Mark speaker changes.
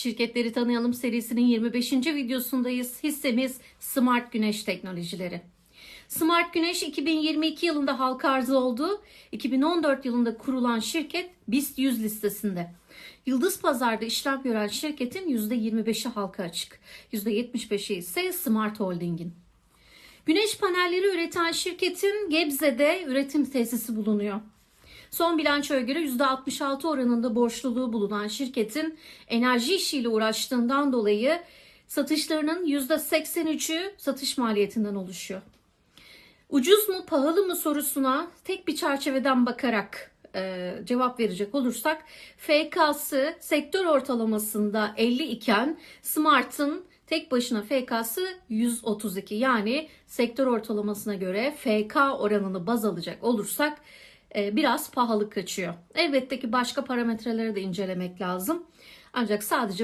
Speaker 1: Şirketleri Tanıyalım serisinin 25. videosundayız. Hissemiz Smart Güneş Teknolojileri. Smart Güneş 2022 yılında halka arz oldu. 2014 yılında kurulan şirket BIST 100 listesinde. Yıldız Pazar'da işlem gören şirketin %25'i halka açık. %75'i ise Smart Holding'in. Güneş panelleri üreten şirketin Gebze'de üretim tesisi bulunuyor. Son bilançoya göre %66 oranında borçluluğu bulunan şirketin enerji işiyle uğraştığından dolayı satışlarının %83'ü satış maliyetinden oluşuyor. Ucuz mu pahalı mı sorusuna tek bir çerçeveden bakarak e, cevap verecek olursak FK'sı sektör ortalamasında 50 iken Smart'ın tek başına FK'sı 132 yani sektör ortalamasına göre FK oranını baz alacak olursak biraz pahalı kaçıyor. Elbette ki başka parametreleri de incelemek lazım. Ancak sadece